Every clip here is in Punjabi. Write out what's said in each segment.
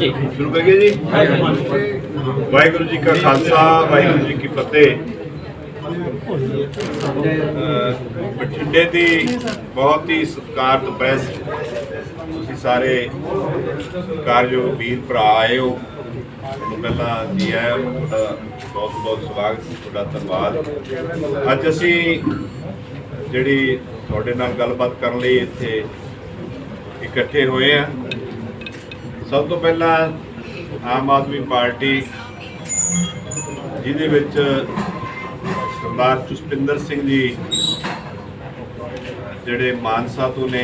ਜੀ ਸ਼ੁਰੂ ਕਰੀਏ ਜੀ? ਵਾਹਿਗੁਰੂ ਜੀ ਕਾ ਖਾਲਸਾ, ਵਾਹਿਗੁਰੂ ਜੀ ਕੀ ਫਤਿਹ। ਬਠਿੰਡੇ ਦੀ ਬਹੁਤ ਹੀ ਸਤਿਕਾਰਤ ਪ੍ਰੈਸ ਤੁਸੀਂ ਸਾਰੇ ਸਤਿਕਾਰਯੋਗ ਵੀਰ ਭਰਾ ਆਏ ਹੋ। ਤੁਹਾਨੂੰ ਪਹਿਲਾਂ ਜੀ ਆਇਆਂ ਤੁਹਾਡਾ ਬਹੁਤ ਬਹੁਤ ਸਵਾਗਤ ਤੁਹਾਡਾ ਧੰਨਵਾਦ। ਅੱਜ ਅਸੀਂ ਜਿਹੜੀ ਤੁਹਾਡੇ ਨਾਲ ਗੱਲਬਾਤ ਕਰਨ ਲਈ ਇੱਥੇ ਇਕੱਠੇ ਹੋਏ ਆ ਸਭ ਤੋਂ ਪਹਿਲਾਂ ਆਮ ਆਦਮੀ ਪਾਰਟੀ ਜਿਹਦੇ ਵਿੱਚ ਸਰਦਾਰ ਜਸਪਿੰਦਰ ਸਿੰਘ ਜੀ ਜਿਹੜੇ ਮਾਨਸਾ ਤੋਂ ਨੇ,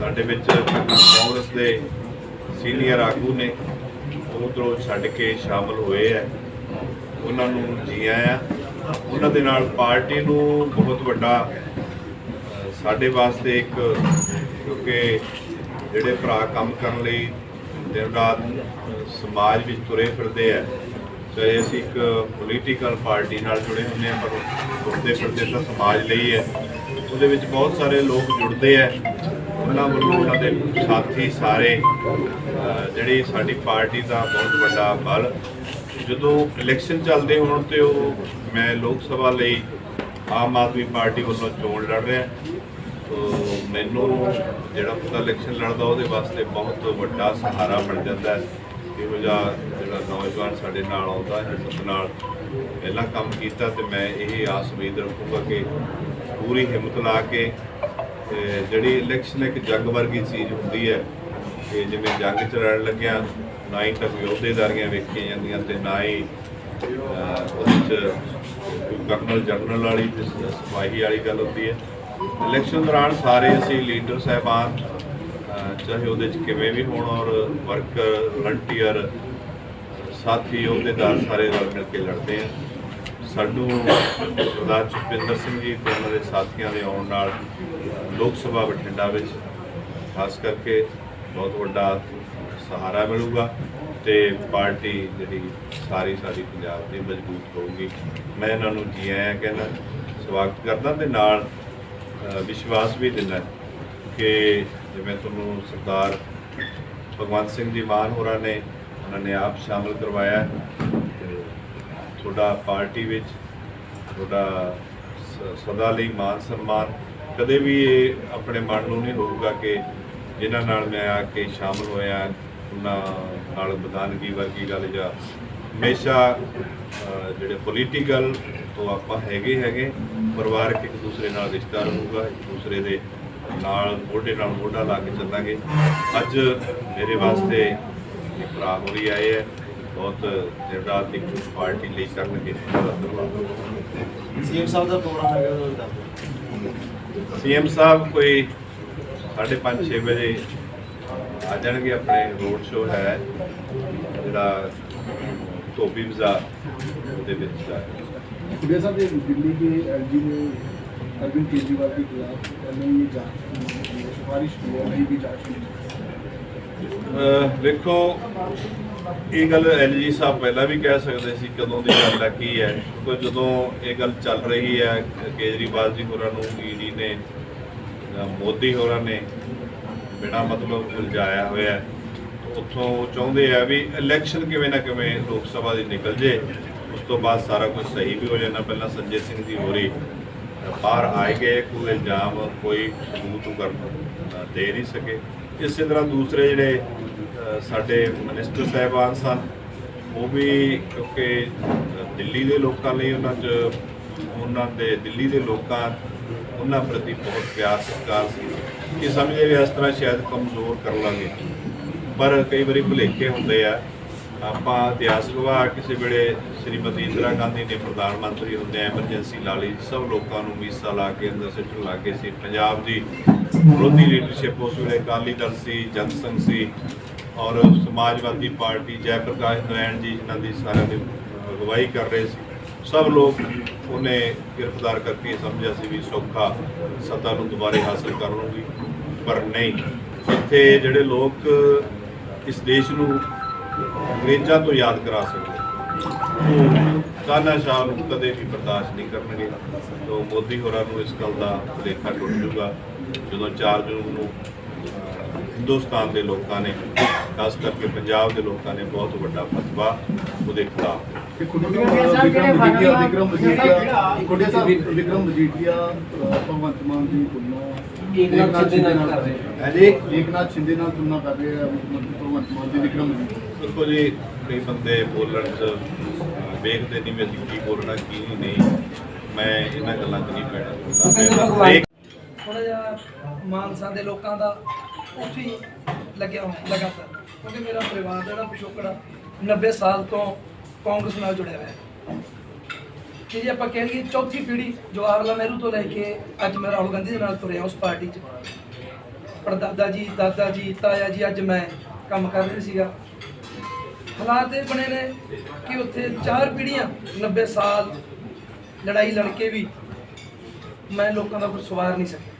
ਸਾਡੇ ਵਿੱਚ ਕਾਂਗਰਸ ਦੇ ਸੀਨੀਅਰ ਆਗੂ ਨੇ, ਉਹ ਉੱਧਰੋਂ ਛੱਡ ਕੇ ਸ਼ਾਮਲ ਹੋਏ ਆ। ਉਹਨਾਂ ਨੂੰ ਜੀ ਆਇਆਂ। ਉਹਨਾਂ ਦੇ ਨਾਲ ਪਾਰਟੀ ਨੂੰ ਬਹੁਤ ਵੱਡਾ ਸਾਡੇ ਵਾਸਤੇ ਇੱਕ, ਕਿਉਂਕਿ ਜਿਹੜੇ ਭਰਾ ਕੰਮ ਕਰਨ ਲਈ ਦਿਨ ਰਾਤ ਸਮਾਜ ਵਿੱਚ ਤੁਰੇ ਫਿਰਦੇ ਆ। ਚਾਹੇ ਅਸੀਂ ਇੱਕ ਪੋਲੀਟੀਕਲ ਪਾਰਟੀ ਨਾਲ ਜੁੜੇ ਹੁੰਦੇ ਆ, ਪਰ ਤੁਰਦੇ ਫਿਰਦੇ ਤਾਂ ਸਮਾਜ ਲਈ ਹੈ। ਉਹਦੇ ਵਿੱਚ ਬਹੁਤ ਸਾਰੇ ਲੋਕ ਜੁੜਦੇ ਆ। ਉਹਨਾਂ ਵੱਲੋਂ ਉਹਨਾਂ ਦੇ ਸਾਥੀ ਸਾਰੇ ਜਿਹੜੀ ਸਾਡੀ ਪਾਰਟੀ ਦਾ ਬਹੁਤ ਵੱਡਾ ਬਲ। ਜਦੋਂ ਇਲੈਕਸ਼ਨ ਚੱਲਦੇ ਹੋਣ ਤੇ ਉਹ ਮੈਂ ਲੋਕ ਸਭਾ ਲਈ ਆਮ ਆਦਮੀ ਪਾਰਟੀ ਵੱਲੋਂ ਚੋਣ ਲੜ ਰਿਹਾ। ਮੈਨੂੰ ਜਿਹੜਾ ਪਤਾ ਇਲੈਕਸ਼ਨ ਲੜਦਾ, ਉਹਦੇ ਵਾਸਤੇ ਬਹੁਤ ਵੱਡਾ ਸਹਾਰਾ ਬਣ ਜਾਂਦਾ ਹੈ। ਇਹੋ ਜਿਹਾ ਜਿਹੜਾ ਨੌਜਵਾਨ ਸਾਡੇ ਨਾਲ ਆਉਂਦਾ ਹੈ, ਸਭ ਨਾਲ ਪਹਿਲਾਂ ਕੰਮ ਕੀਤਾ ਤੇ ਮੈਂ ਇਹ ਆਸ ਉਮੀਦ ਰੱਖੂੰਗਾ ਕਿ ਪੂਰੀ ਹਿੰਮਤ ਲਾ ਕੇ, ਤੇ ਜਿਹੜੀ ਇਲੈਕਸ਼ਨ ਇੱਕ ਜੰਗ ਵਰਗੀ ਚੀਜ਼ ਹੁੰਦੀ ਹੈ, ਕਿ ਜਿਵੇਂ ਜੰਗ ਚ ਲੜਨ ਲੱਗਿਆ, ਨਾ ਹੀ ਤੱਕ ਯੋਧੇਦਾਰੀਆਂ ਵੇਖੀਆਂ ਜਾਂਦੀਆਂ ਤੇ ਨਾ ਹੀ ਉਹਦੇ ਚ ਕੋਈ ਕਰਨਲ ਜਨਰਲ ਵਾਲੀ ਤੇ ਸਿਪਾਹੀ ਵਾਲੀ ਗੱਲ ਹੁੰਦੀ ਹੈ। ਇਲੈਕਸ਼ਨ ਦੌਰਾਨ ਸਾਰੇ ਅਸੀਂ ਲੀਡਰ ਸਾਹਿਬਾਨ ਚਾਹੇ ਉਹਦੇ ਚ ਕਿਵੇਂ ਵੀ ਹੋਣ ਔਰ ਵਰਕਰ ਵਲੰਟੀਅਰ ਸਾਥੀ, ਅਹੁਦੇਦਾਰ ਸਾਰੇ ਰਲ ਮਿਲ ਕੇ ਲੜਦੇ ਆ। ਸਾਨੂੰ ਸਰਦਾਰ ਚੁਪਿੰਦਰ ਸਿੰਘ ਜੀ ਤੇ ਉਹਨਾਂ ਦੇ ਸਾਥੀਆਂ ਦੇ ਆਉਣ ਨਾਲ ਲੋਕ ਸਭਾ ਬਠਿੰਡਾ ਵਿੱਚ ਖਾਸ ਕਰਕੇ ਬਹੁਤ ਵੱਡਾ ਸਹਾਰਾ ਮਿਲੂਗਾ ਤੇ ਪਾਰਟੀ ਜਿਹੜੀ ਸਾਰੀ ਸਾਰੀ ਪੰਜਾਬ ਦੀ ਮਜ਼ਬੂਤ ਹੋਊਗੀ। ਮੈਂ ਇਹਨਾਂ ਨੂੰ ਜੀ ਆਇਆਂ ਕਹਿੰਦਾ ਸਵਾਗਤ ਕਰਦਾ ਤੇ ਨਾਲ ਵਿਸ਼ਵਾਸ ਵੀ ਦਿੰਦਾ ਕਿ ਜਿਵੇਂ ਤੁਹਾਨੂੰ ਸਰਦਾਰ ਭਗਵੰਤ ਸਿੰਘ ਜੀ ਮਾਨ ਹੋਰਾਂ ਨੇ ਉਹਨਾਂ ਨੇ ਆਪ ਸ਼ਾਮਲ ਕਰਵਾਇਆ ਹੈ ਤੁਹਾਡਾ ਪਾਰਟੀ ਵਿੱਚ ਤੁਹਾਡਾ ਸ- ਸਦਾ ਲਈ ਮਾਨ ਸਨਮਾਨ ਕਦੇ ਵੀ ਇਹ ਆਪਣੇ ਮਨ ਨੂੰ ਨਹੀਂ ਹੋਊਗਾ ਕਿ ਜਿਨ੍ਹਾਂ ਨਾਲ ਮੈਂ ਆ ਕੇ ਸ਼ਾਮਲ ਹੋਇਆ, ਉਹਨਾਂ ਨਾਲ ਬਦਾਨਗੀ ਵਰਗੀ ਗੱਲ ਜਾਂ ਹਮੇਸ਼ਾ ਜਿਹੜੇ ਪੋਲੀਟੀਕਲ ਤੋਂ ਆਪਾਂ ਹੈਗੇ ਹੈਗੇ ਪਰਿਵਾਰਕ ਇੱਕ ਦੂਸਰੇ ਨਾਲ ਰਿਸ਼ਤਾ ਰਹੂਗਾ ਇੱਕ ਦੂਸਰੇ ਦੇ ਨਾਲ ਮੋਢੇ ਨਾਲ ਮੋਢਾ ਲਾ ਕੇ ਚੱਲਾਂਗੇ। ਅੱਜ ਮੇਰੇ ਵਾਸਤੇ ਭਰਾ ਹੋਰੀ ਆਏ ਹੈ। ਬਹੁਤ ਰਾਤ ਇੱਕ ਪਾਰਟੀ ਲਈ ਕਰਨਗੇ ਧੰਨਵਾਦ ਸੀਐਮ ਸਾਹਿਬ ਦਾ ਪ੍ਰੋਗਰਾਮ ਹੈਗਾ ਉਹ ਦੱਸ ਸੀਐਮ ਸਾਹਿਬ ਕੋਈ 5:30 ਵਜੇ ਆ ਜਾਣਗੇ ਆਪਣੇ ਰੋਡ ਸ਼ੋਅ ਹੈ। ਜਿਹੜਾ ਧੋਬੀ ਬਾਜ਼ਾਰ ਦੇ ਵਿੱਚ ਹੈ सुबह साहब ये दिल्ली के एलजी ने अरविंद केजरीवाल के खिलाफ पहले ये जांच सिफारिश की है नहीं भी जांच की ਅਹ ਵੇਖੋ ਇਹ ਗੱਲ ਐਲਜੀ ਸਾਹਿਬ ਪਹਿਲਾਂ ਵੀ ਕਹਿ ਸਕਦੇ ਸੀ ਕਦੋਂ ਦੀ ਗੱਲ ਹੈ ਕੀ ਹੈ ਕਿਉਂਕਿ ਜਦੋਂ ਇਹ ਗੱਲ ਚੱਲ ਰਹੀ ਹੈ ਕੇਜਰੀਵਾਲ ਜੀ ਹੋਰਾਂ ਨੂੰ ਈਡੀ ਨੇ ਅਹ ਮੋਦੀ ਹੋਰਾਂ ਨੇ ਬਿਨਾਂ ਮਤਲਬ ਉਲਝਾਇਆ ਹੋਇਆ ਹੈ ਉੱਥੋਂ ਚਾਹੁੰਦੇ ਆ ਵੀ ਇਲੈਕਸ਼ਨ ਕਿਵੇਂ ਨਾ ਕਿਵੇਂ ਲੋਕ ਸਭਾ ਦੀ ਨਿਕਲ ਜੇ। ਉਸ ਤੋਂ ਬਾਅਦ ਸਾਰਾ ਕੁਝ ਸਹੀ ਵੀ ਹੋ ਜਾਣਾ। ਪਹਿਲਾਂ ਸੰਜੇ ਸਿੰਘ ਜੀ ਹੋਰੀ ਬਾਹਰ ਆਏ ਗਏ, ਕੋਈ ਇਲਜ਼ਾਮ, ਕੋਈ ਤੂੰ ਕਰਨ ਦੇ ਨਹੀਂ ਸਕੇ। ਇਸੇ ਤਰ੍ਹਾਂ ਦੂਸਰੇ ਜਿਹੜੇ ਸਾਡੇ ਮਿਨਿਸਟਰ ਸਾਹਿਬਾਨ ਸਨ, ਉਹ ਵੀ ਕਿਉਂਕਿ ਦਿੱਲੀ ਦੇ ਲੋਕਾਂ ਲਈ ਉਹਨਾਂ 'ਚ, ਉਹਨਾਂ ਦੇ ਦਿੱਲੀ ਦੇ ਲੋਕਾਂ, ਉਹਨਾਂ ਪ੍ਰਤੀ ਬਹੁਤ ਪਿਆਰ ਸਤਿਕਾਰ ਸੀ। ਕਿ ਸਮਝੇ ਵੀ ਇਸ ਤਰ੍ਹਾਂ ਸ਼ਾਇਦ ਕਮਜ਼ੋਰ ਕਰ ਲਾਂਗੇ। ਪਰ ਕਈ ਵਾਰੀ ਭੁਲੇਖੇ ਹੁੰਦੇ ਆ। ਆਪਾਂ ਇਤਿਹਾਸ ਗਵਾਹ ਕਿਸੇ ਵੇਲੇ ਸ਼੍ਰੀਮਤੀ ਇੰਦਰਾ ਗਾਂਧੀ ਨੇ ਪ੍ਰਧਾਨ ਮੰਤਰੀ ਹੁੰਦੇ ਐਮਰਜੈਂਸੀ ਲਾ ਲਈ, ਸਭ ਲੋਕਾਂ ਨੂੰ ਵੀਸਾ ਲਾ ਕੇ, ਅੰਦਰ ਸਿੱਟਣ ਲੱਗੇ ਸੀ। ਪੰਜਾਬ ਦੀ ਵਿਰੋਧੀ ਲੀਡਰਸ਼ਿਪ ਉਸ ਵੇਲੇ ਅਕਾਲੀ ਦਲ ਸੀ, ਜਨਸੰਘ ਸੀ ਔਰ ਸਮਾਜਵਾਦੀ ਪਾਰਟੀ ਜੈ ਪ੍ਰਕਾਸ਼ ਨਾਰਾਇਣ ਜੀ, ਜਿਨ੍ਹਾਂ ਦੀ ਸਾਰਿਆਂ ਦੀ ਅਗਵਾਈ ਕਰ ਰਹੇ ਸੀ। ਸਭ ਲੋਕ ਉਹਨੇ ਗ੍ਰਿਫਤਾਰ ਕਰਕੇ ਸਮਝਿਆ ਸੀ ਵੀ ਸੌਖਾ ਸੱਤਾ ਨੂੰ ਦੁਬਾਰੇ ਹਾਸਲ ਕਰ ਲੂਗੀ ਪਰ ਨਹੀਂ। ਇੱਥੇ ਜਿਹੜੇ ਲੋਕ ਇਸ ਦੇਸ਼ ਨੂੰ ਅੰਗਰੇਜ਼ਾਂ ਤੋਂ ਯਾਦ ਕਰਾ ਸਕਦੇ ਉਹ ਕਾਨਾ ਸ਼ਾਹ ਨੂੰ ਕਦੇ ਵੀ ਬਰਦਾਸ਼ਤ ਨਹੀਂ ਕਰਨਗੇ? ਤੋਂ ਮੋਦੀ ਹੋਰਾਂ ਨੂੰ ਇਸ ਗੱਲ ਦਾ ਭੁਲੇਖਾ ਟੁੱਟ ਜੂਗਾ ਜਦੋਂ 4 ਜੂਨ ਨੂੰ ਹਿੰਦੁਸਤਾਨ ਦੇ ਲੋਕਾਂ ਨੇ ਖਾਸ ਕਰਕੇ ਪੰਜਾਬ ਦੇ ਲੋਕਾਂ ਨੇ ਬਹੁਤ ਵੱਡਾ ਫਤਵਾ ਉਹਦੇ ਖਿਲਾਫ ਵਿਕਰਮ ਮਜੀਠੀਆ ਭਗਵੰਤ ਮਾਨ ਦੀ ਤੁਲਨਾ ਏਕਨਾਥ ਸ਼ਿੰਦੇ ਨਾਲ ਕਰ ਰਹੇ ਹੈ ਜੀ ਏਕਨਾਥ ਸ਼ਿੰਦੇ ਨਾਲ ਤੁਲਨਾ ਕਰ ਰਹੇ ਆ ਮੁੱਖ ਮੰਤਰੀ ਭਗਵੰਤ ਮਾਨ ਦੀ ਵਿਕਰਮ ਮਜੀਠੀਆ ਦੇਖੋ ਜੀ ਕਈ ਬੰਦੇ ਬੋਲਣ 'ਚ ਅਹ, ਵੇਖਦੇ ਨਹੀਂ ਵੀ ਅਸੀਂ ਕੀ ਬੋਲਣਾ ਕੀ ਨਹੀਂ। ਮੈਂ ਇਹਨਾਂ ਗੱਲਾਂ 'ਚ ਨਹੀਂ ਪੈਣਾ ਚਾਹੁੰਦਾ ਮੈਂ ਬਸ ਇੱਕ ਥੋੜਾ ਜਿਹਾ ਮਾਨਸਾ ਦੇ ਲੋਕਾਂ ਦਾ ਉੱਥੇ ਲੱਗਿਆ ਹੋਇਆ ਲਗਾਤਾਰ। ਕਿਉਂਕਿ ਮੇਰਾ ਪਰਿਵਾਰ ਜਿਹੜਾ ਪਿਛੋਕੜਾ 90 ਸਾਲ ਤੋਂ ਕਾਂਗਰਸ ਨਾਲ ਜੁੜਿਆ ਹੋਇਆ। ਹੈ ਕਿ ਜੇ ਆਪਾਂ ਕਹਿ ਲਈਏ ਚੌਥੀ ਪੀੜ੍ਹੀ ਜਵਾਹਰ ਲਾਲ ਨਹਿਰੂ ਤੋਂ ਲੈ ਕੇ ਅੱਜ ਮੈਂ ਰਾਹੁਲ ਗਾਂਧੀ ਦੇ ਨਾਲ ਤੁਰਿਆ ਉਸ ਪਾਰਟੀ 'ਚ। ਪੜਦਾਦਾ ਜੀ, ਦਾਦਾ ਜੀ, ਤਾਇਆ ਜੀ, ਅੱਜ ਮੈਂ ਕੰਮ ਕਰ ਰਿਹਾ ਸੀਗਾ। ਹਾਲਾਤ ਇਹ ਬਣੇ ਨੇ ਕਿ ਉੱਥੇ ਚਾਰ ਪੀੜ੍ਹੀਆਂ 90 ਸਾਲ ਲੜਾਈ ਲੜ ਕੇ ਵੀ ਮੈਂ ਲੋਕਾਂ ਦਾ ਕੁਝ ਸਵਾਰ ਨਹੀਂ ਸਕਿਆ।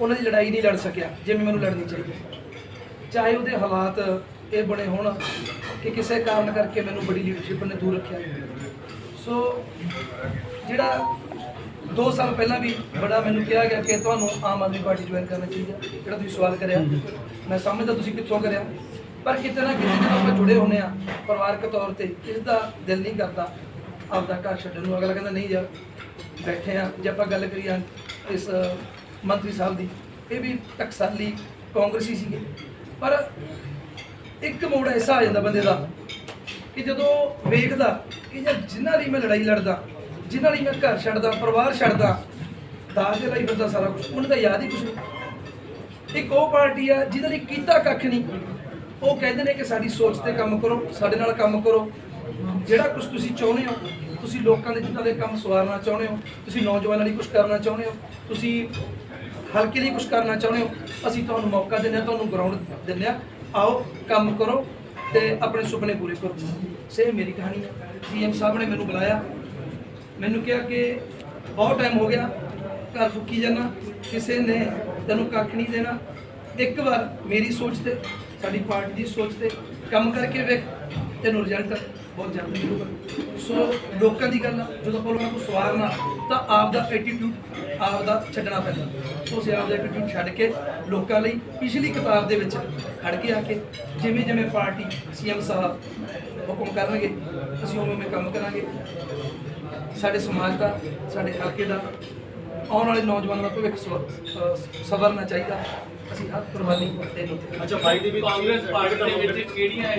ਉਹਨਾਂ ਦੀ ਲੜਾਈ ਨਹੀਂ ਲੜ ਸਕਿਆ, ਜਿਵੇਂ ਮੈਨੂੰ ਲੜਨੀ ਚਾਹੀਦੀ ਚਾਹੇ ਉਹਦੇ ਹਾਲਾਤ ਇਹ ਬਣੇ ਹੋਣ ਕਿ ਕਿਸੇ ਕਾਰਨ ਕਰਕੇ ਮੈਨੂੰ ਬੜੀ ਲੀਡਰਸ਼ਿਪ ਨੇ ਦੂਰ ਰੱਖਿਆ। ਸੋ ਜਿਹੜਾ 2 ਸਾਲ ਪਹਿਲਾਂ ਵੀ ਬੜਾ ਮੈਨੂੰ ਕਿਹਾ ਗਿਆ ਕਿ ਤੁਹਾਨੂੰ ਆਮ ਆਦਮੀ ਪਾਰਟੀ ਜੁਆਇਨ ਕਰਨਾ ਚਾਹੀਦਾ ਜਿਹੜਾ ਤੁਸੀਂ ਸਵਾਲ ਕਰਿਆ। ਮੈਂ ਸਮਝਦਾ ਤੁਸੀਂ ਕਿੱਥੋਂ ਕਰਿਆ। ਪਰ ਕਿਤੇ ਨਾ ਕਿਤੇ ਜਦੋਂ ਆਪਾਂ ਜੁੜੇ ਹੁੰਨੇ ਆ ਪਰਿਵਾਰਕ ਤੌਰ ਤੇ ਇਸ ਦਾ ਦਿਲ ਨਹੀਂ ਕਰਦਾ ਆਪਦਾ ਘਰ ਛੱਡਣ ਨੂੰ। ਅਗਲਾ ਕਹਿੰਦਾ ਨਹੀਂ ਯਾਰ ਬੈਠੇ ਆ ਜੇ ਆਪਾਂ ਗੱਲ ਕਰੀਏ ਇਸ ਮੰਤਰੀ ਸਾਹਿਬ ਦੀ ਇਹ ਵੀ ਟਕਸਾਲੀ ਕਾਂਗਰਸੀ ਸੀਗੇ। ਪਰ ਇੱਕ ਮੋੜ ਐਸਾ ਆ ਜਾਂਦਾ ਬੰਦੇ ਦਾ ਕਿ ਜਦੋਂ ਵੇਖਦਾ ਕਿ ਯਾਰ ਜਿਨ੍ਹਾਂ ਲਈ ਮੈਂ ਲੜਾਈ ਲੜਦਾ, ਜਿਨ੍ਹਾਂ ਲਈ ਮੈਂ ਘਰ ਛੱਡਦਾ, ਪਰਿਵਾਰ ਛੱਡਦਾ, ਦਾਜ ਦੇ ਲਈ ਬੰਦਾ ਸਾਰਾ ਕੁਝ ਉਹਨਾਂ ਦਾ ਯਾਦ ਹੀ ਕੁਝ ਨਹੀਂ। ਇੱਕ ਉਹ ਪਾਰਟੀ ਆ ਜਿਹਦੇ ਲਈ ਕੀਤਾ ਕੱਖ ਨਹੀਂ। ਉਹ ਕਹਿੰਦੇ ਨੇ ਕਿ ਸਾਡੀ ਸੋਚ ਤੇ ਕੰਮ ਕਰੋ, ਸਾਡੇ ਨਾਲ ਕੰਮ ਕਰੋ। ਜਿਹੜਾ ਕੁਝ ਤੁਸੀਂ ਚਾਹੁੰਦੇ ਹੋ, ਤੁਸੀਂ ਲੋਕਾਂ ਦੇ ਜਿਨ੍ਹਾਂ ਦੇ ਕੰਮ ਸਵਾਰਨਾ ਚਾਹੁੰਦੇ ਹੋ, ਤੁਸੀਂ ਨੌਜਵਾਨਾਂ ਲਈ ਕੁਝ ਕਰਨਾ ਚਾਹੁੰਦੇ ਹੋ, ਤੁਸੀਂ ਹਲਕੇ ਲਈ ਕੁਝ ਕਰਨਾ ਚਾਹੁੰਦੇ ਹੋ, ਅਸੀਂ ਤੁਹਾਨੂੰ ਮੌਕਾ ਦਿੰਦੇ ਹਾਂ, ਤੁਹਾਨੂੰ ਗਰਾਊਂਡ ਦਿੰਦੇ ਹਾਂ। ਆਓ, ਕੰਮ ਕਰੋ ਤੇ ਆਪਣੇ ਸੁਪਨੇ ਪੂਰੇ ਕਰੋ। ਸੇ ਮੇਰੀ ਕਹਾਣੀ ਹੈ। ਸੀਐਮ ਸਾਹਿਬ ਨੇ ਮੈਨੂੰ ਬੁਲਾਇਆ। ਮੈਨੂੰ ਕਿਹਾ ਕਿ ਬਹੁਤ ਟਾਈਮ ਹੋ ਗਿਆ ਘਰ ਫੁੱਕੀ ਜਾਣਾ ਕਿਸੇ ਨੇ ਤੈਨੂੰ ਕੱਖ ਨਹੀਂ ਦੇਣਾ। ਇੱਕ ਵਾਰ ਮੇਰੀ ਸੋਚ ਤੇ ਸਾਡੀ ਪਾਰਟੀ ਦੀ ਸੋਚ ਤੇ ਕੰਮ ਕਰਕੇ ਵੇਖ ਤੈਨੂੰ ਰਿਜ਼ਲਟ ਬਹੁਤ ਜਲਦੀ ਮਿਲੂਗਾ। ਸੋ ਲੋਕਾਂ ਦੀ ਗੱਲ ਆ, ਜਦੋਂ ਕੋਲ ਉਹਨਾਂ ਨੂੰ ਸਵਾਰਨਾ ਤਾਂ ਆਪ ਦਾ ਐਟੀਟਿਊਡ ਆਪ ਦਾ ਛੱਡਣਾ ਪੈਂਦਾ। ਸੋ ਅਸੀਂ ਆਪ ਦਾ ਐਟੀਟਿਊਡ ਛੱਡ ਕੇ ਲੋਕਾਂ ਲਈ ਪਿਛਲੀ ਕਤਾਰ ਦੇ ਵਿੱਚ ਖੜ ਕੇ ਆ ਕੇ ਜਿਵੇਂ ਜਿਵੇਂ ਪਾਰਟੀ ਸੀਐਮ ਸਾਹਿਬ ਹੁਕਮ ਕਰਨਗੇ ਅਸੀਂ ਉਵੇਂ ਉਵੇਂ ਕੰਮ ਕਰਾਂਗੇ। ਸਾਡੇ ਸਮਾਜ ਦਾ ਸਾਡੇ ਹਲਕੇ ਦਾ ਆਉਣ ਵਾਲੇ ਨੌਜਵਾਨਾਂ ਦਾ ਭਵਿੱਖ ਸਵਰਨਾ ਚਾਹੀਦਾ। ਅਸੀਂ ਹਰ ਕੁਰਬਾਨੀ ਦੇਣੀ ਅੱਛਾ ਬਾਈ ਦੇ ਵਿੱਚ ਕਾਂਗਰਸ ਪਾਰਟੀ ਦੇ ਵਿੱਚ ਕਿਹੜੀਆਂ